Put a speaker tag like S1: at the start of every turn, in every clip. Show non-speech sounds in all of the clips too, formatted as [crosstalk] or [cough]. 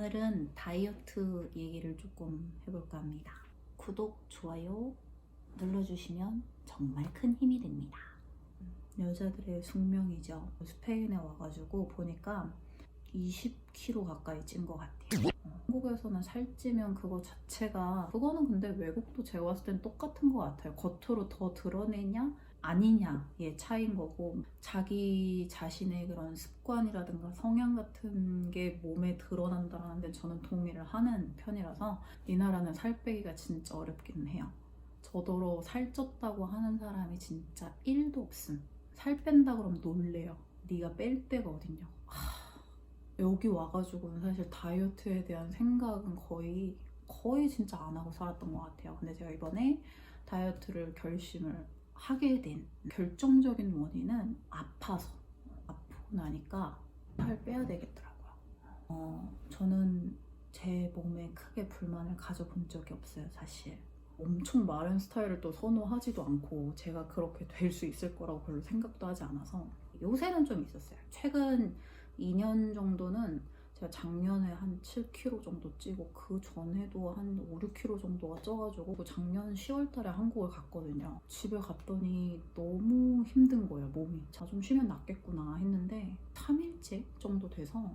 S1: 오늘은 다이어트 얘기를 조금 해볼까 합니다. 구독, 좋아요 눌러주시면 정말 큰 힘이 됩니다. 여자들의 숙명이죠. 스페인에 와가지고 보니까 20kg 가까이 찐 것 같아요. 어, 한국에서는 살찌면 그거 자체가 그거는 근데 외국도 제가 봤을 땐 똑같은 것 같아요. 겉으로 더 드러내냐 아니냐의 차이인 거고 자기 자신의 그런 습관이라든가 성향 같은 게 몸에 드러난다는 데 저는 동의를 하는 편이라서 이 나라는 살 빼기가 진짜 어렵긴 해요. 저더러 살쪘다고 하는 사람이 진짜 1도 없음. 살 뺀다 그러면 놀래요. 네가 뺄 데가 어딨냐고. 하, 여기 와가지고는 사실 다이어트에 대한 생각은 거의 거의 진짜 안 하고 살았던 것 같아요. 근데 제가 이번에 다이어트를 결심을 하게 된 결정적인 원인은 아파서 아프고 나니까 살 빼야 되겠더라고요. 어, 저는 제 몸에 크게 불만을 가져본 적이 없어요, 사실. 엄청 마른 스타일을 또 선호하지도 않고 제가 그렇게 될 수 있을 거라고 별로 생각도 하지 않아서 요새는 좀 있었어요. 최근 2년 정도는 제가 작년에 한 7kg 정도 찌고 그 전에도 한 5, 6kg 정도가 쪄가지고 작년 10월달에 한국을 갔거든요. 집에 갔더니 너무 힘든 거예요 몸이. 자 좀 쉬면 낫겠구나 했는데 3일째 정도 돼서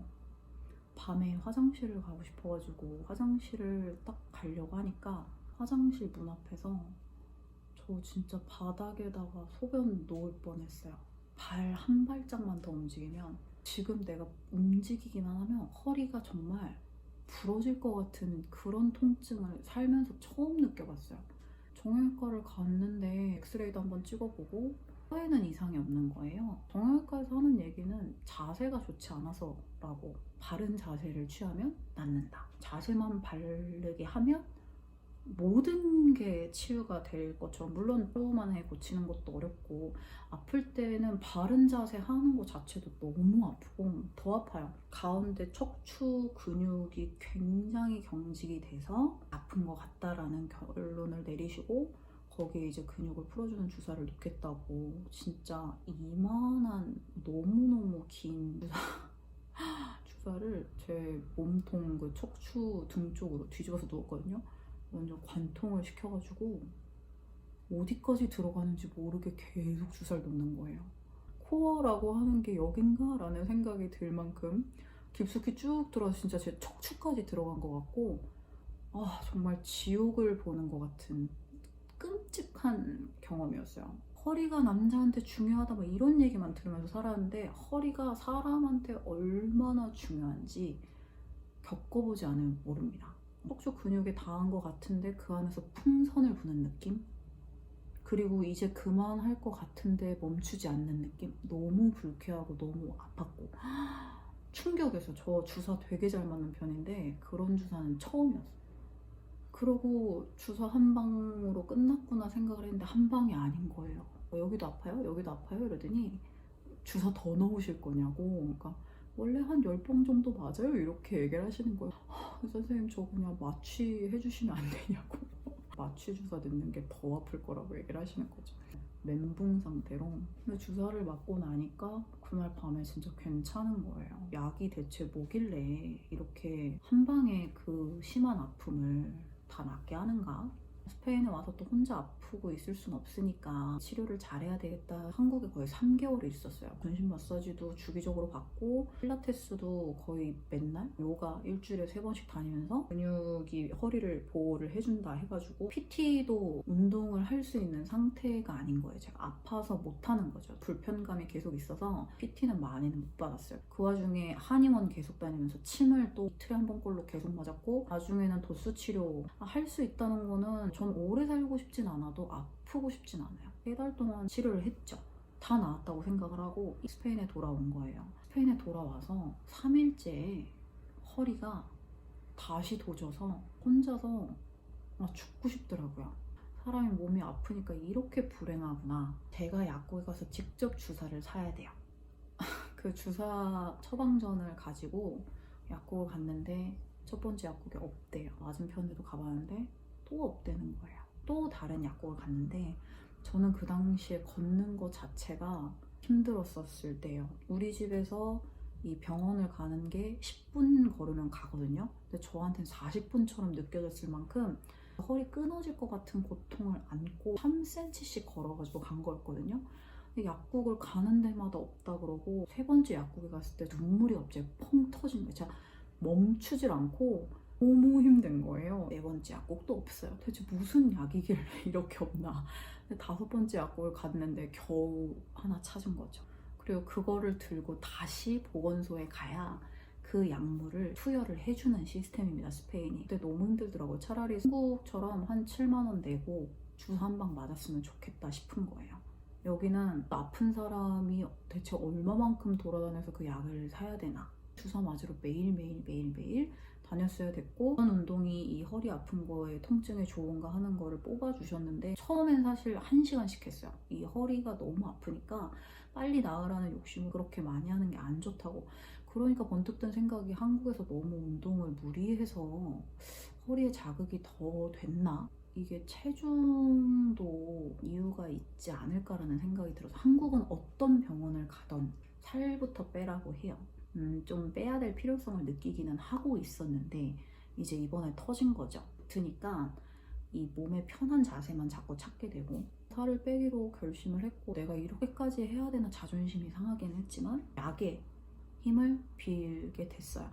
S1: 밤에 화장실을 가고 싶어가지고 화장실을 딱 가려고 하니까 화장실 문 앞에서 저 진짜 바닥에다가 소변 놓을 뻔했어요. 발 한 발짝만 더 움직이면 지금 내가 움직이기만 하면 허리가 정말 부러질 것 같은 그런 통증을 살면서 처음 느껴봤어요. 정형외과를 갔는데 엑스레이도 한번 찍어보고 뼈에는 이상이 없는 거예요. 정형외과에서 하는 얘기는 자세가 좋지 않아서라고 바른 자세를 취하면 낫는다. 자세만 바르게 하면 모든 게 치유가 될 것처럼 물론 하루만 해 고치는 것도 어렵고 아플 때는 바른 자세 하는 것 자체도 너무 아프고 더 아파요. 가운데 척추 근육이 굉장히 경직이 돼서 아픈 것 같다라는 결론을 내리시고 거기에 이제 근육을 풀어주는 주사를 놓겠다고 진짜 이만한 너무너무 긴 주사 [laughs] 주사를 제 몸통 그 척추 등 쪽으로 뒤집어서 누웠거든요. 완전 관통을 시켜가지고 어디까지 들어가는지 모르게 계속 주사를 놓는 거예요. 코어라고 하는 게 여긴가? 라는 생각이 들 만큼 깊숙이 쭉 들어서 진짜 제 척추까지 들어간 것 같고 아 정말 지옥을 보는 것 같은 끔찍한 경험이었어요. 허리가 남자한테 중요하다 뭐 이런 얘기만 들으면서 살았는데 허리가 사람한테 얼마나 중요한지 겪어보지 않으면 모릅니다. 척추 근육에 닿은 것 같은데 그 안에서 풍선을 부는 느낌? 그리고 이제 그만할 것 같은데 멈추지 않는 느낌? 너무 불쾌하고 너무 아팠고 [gasps] 충격에서 저 주사 되게 잘 맞는 편인데 그런 주사는 처음이었어요. 그러고 주사 한 방으로 끝났구나 생각을 했는데 한 방이 아닌 거예요. 어, 여기도 아파요? 여기도 아파요? 이러더니 주사 더 넣으실 거냐고. 그러니까 원래 한 10번 정도 맞아요? 이렇게 얘기를 하시는 거예요. 하, 선생님 저 그냥 마취 해주시면 안 되냐고. [laughs] 마취 주사 넣는 게 더 아플 거라고 얘기를 하시는 거죠. 멘붕 상태로. 근데 주사를 맞고 나니까 그날 밤에 진짜 괜찮은 거예요. 약이 대체 뭐길래 이렇게 한 방에 그 심한 아픔을 다 낫게 하는가? 스페인에 와서 또 혼자 아프고 있을 순 없으니까 치료를 잘해야 되겠다. 한국에 거의 3개월을 있었어요. 근심 마사지도 주기적으로 받고 필라테스도 거의 맨날 요가 일주일에 세 번씩 다니면서 근육이 허리를 보호를 해준다 해가지고 PT도 운동을 할 수 있는 상태가 아닌 거예요. 제가 아파서 못하는 거죠. 불편감이 계속 있어서 PT는 많이는 못 받았어요. 그 와중에 한의원 계속 다니면서 침을 또 이틀에 한 번꼴로 계속 맞았고 나중에는 도수 치료 할 수 있다는 거는 전 오래 살고 싶진 않아도 아프고 싶진 않아요. 세 달 동안 치료를 했죠. 다 나았다고 생각을 하고 스페인에 돌아온 거예요. 스페인에 돌아와서 3일째 허리가 다시 도져서 혼자서 아, 죽고 싶더라고요. 사람이 몸이 아프니까 이렇게 불행하구나. 제가 약국에 가서 직접 주사를 사야 돼요. [laughs] 그 주사 처방전을 가지고 약국을 갔는데 첫 번째 약국에 없대요. 맞은편에도 가봤는데 또 없대는 거예요. 또 다른 약국을 갔는데 저는 그 당시에 걷는 것 자체가 힘들었었을 때요. 우리 집에서 이 병원을 가는 게 10분 걸으면 가거든요. 근데 저한테는 40분처럼 느껴졌을 만큼 허리 끊어질 것 같은 고통을 안고 3cm씩 걸어가지고 간 거였거든요. 근데 약국을 가는 데마다 없다 그러고 세 번째 약국에 갔을 때 눈물이 갑자기 펑 터진 거예요. 진짜 멈추질 않고 너무 힘든 거예요. 네 번째 약국도 없어요. 대체 무슨 약이길래 [laughs] 이렇게 없나. 다섯 번째 약국을 갔는데 겨우 하나 찾은 거죠. 그리고 그거를 들고 다시 보건소에 가야 그 약물을 투여를 해주는 시스템입니다. 스페인이. 근데 너무 힘들더라고요. 차라리 한국처럼 한 7만 원 내고 주사 한 방 맞았으면 좋겠다 싶은 거예요. 여기는 아픈 사람이 대체 얼마만큼 돌아다녀서 그 약을 사야 되나. 주사 맞으러 매일매일 매일매일 다녔어야 됐고 어떤 운동이 이 허리 아픈 거에 통증에 좋은가 하는 거를 뽑아주셨는데 처음엔 사실 한 시간씩 했어요. 이 허리가 너무 아프니까 빨리 나으라는 욕심을 그렇게 많이 하는 게 안 좋다고. 그러니까 번뜩 든 생각이 한국에서 너무 운동을 무리해서 허리에 자극이 더 됐나? 이게 체중도 이유가 있지 않을까라는 생각이 들어서 한국은 어떤 병원을 가던 살부터 빼라고 해요. 음, 좀 빼야 될 필요성을 느끼기는 하고 있었는데 이제 이번에 터진 거죠. 드니까 이 몸의 편한 자세만 자꾸 찾게 되고 살을 빼기로 결심을 했고 내가 이렇게까지 해야 되나 자존심이 상하긴 했지만 약에 힘을 빌게 됐어요.